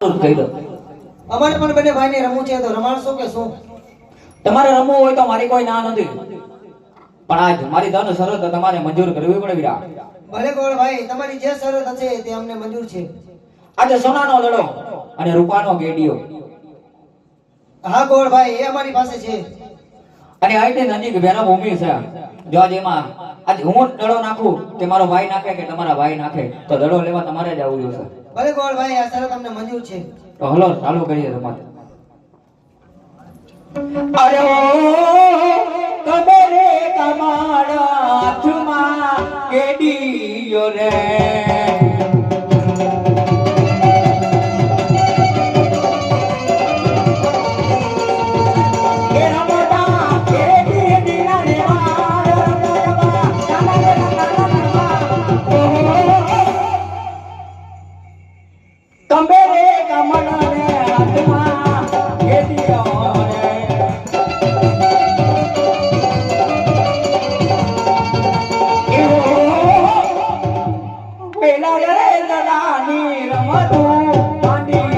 કહી દો અમારે પણ બંને ભાઈને રમવું છે તો રમાડશો કે શું? તમારે રમવું હોય તો મારી કોઈ ના નથી. પણ આજ મારી ધન શરત તમારે મંજૂર કરવી પડે વિરા ભલે ગોળ ભાઈ તમારી જે શરત હશે તે અમને મંજૂર છે. આજે સોનાનો લડો અને રૂપાનો ગેડિયો. હા ગોળ ભાઈ એ અમારી પાસે છે. અને આઈથી નજીક ભેરા ભૂમિ છે. જો આજે એમાં આજે હું દડો નાખું કે મારો ભાઈ નાખે કે તમારા ભાઈ નાખે તો દડો લેવા તમારે જ આવવું જોશે ભલે ગોળ ભાઈ આ શરત તમને મંજૂર છે. તો હલો ચાલુ કરીએ રમત અરે ઓ કબરે કમાડા હાથમાં કેડીયો રે. પેલા રે દલાની રમતું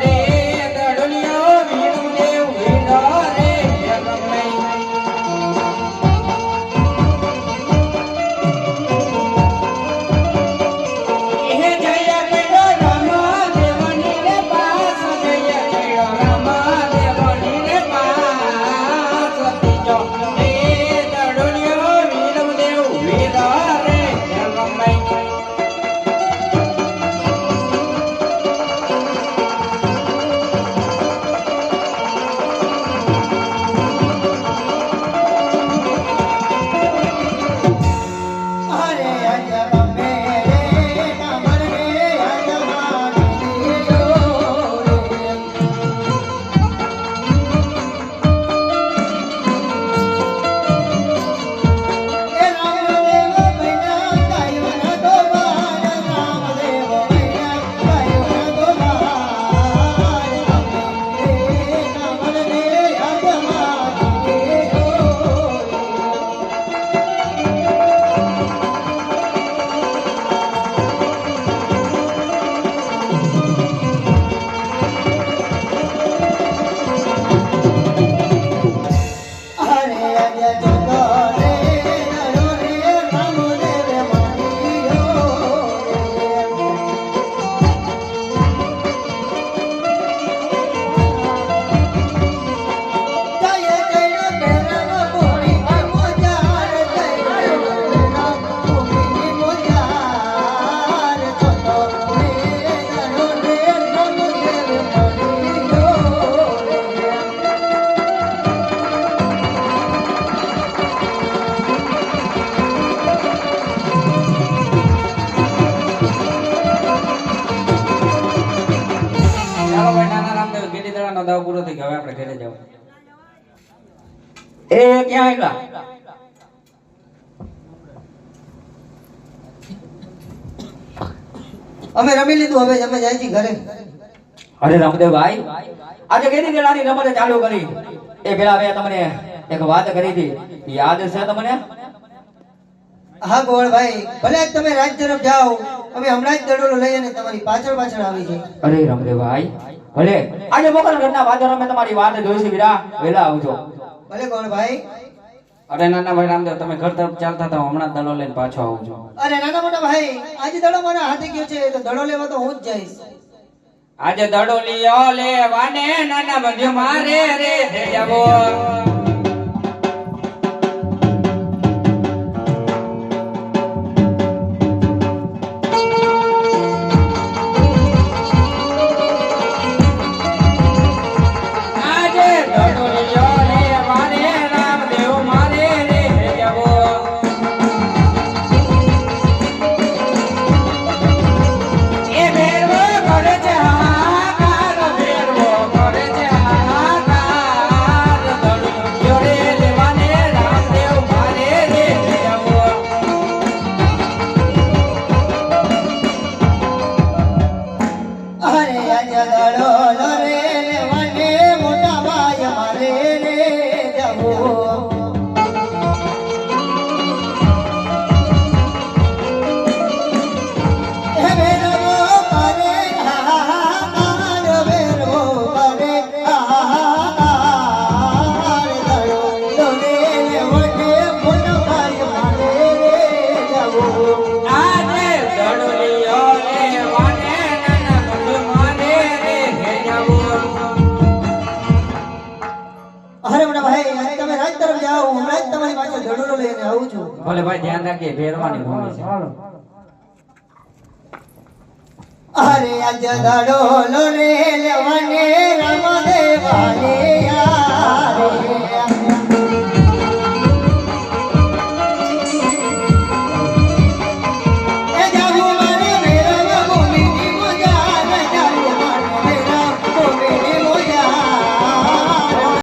রে નથી, કે હવે આપણે ઘરે જાવ. એ ક્યાં એકલા અમે રમી લીધું, હવે અમે જાય છીએ ઘરે. અરે રામદેવભાઈ, આજે કેની દેડાની રમત ચાલુ કરી? એ પેલા મેં તમને એક વાત કરી હતી. યાદ છે તમને? હા ગોળભાઈ ભલે તમે રાજ તરફ જાઓ, અમે હમણાં જ દડોલો લઈ અને તમારી પાછળ પાછળ આવી છે. અરે રામદેવભાઈ ભલે. આજે મોકલ ઘરના વાદળ અમે તમારી વાત જોઈશું વીરા. વેલા આવજો. ભલે ગોળભાઈ અરે નાના ભાઈ રામદેવ તમે ઘર તરફ ચાલતા હતા હમણાં દડો લઈને પાછો આવજો અરે નાના મોટા ભાઈ આજે દડો મારા હાથે ગયો છે તો દડો લેવા તો હું જ જઈશ. આજે દડો લીયો લેવાને નાના બધ્યો મારે રે થઈ તમારી લઈને આવું છું ભલે ભાઈ ધ્યાન રાખીએ ભેરવાની ભૂમિ છે. અરે આજ દડોલો રે લેવાને રામદેવાને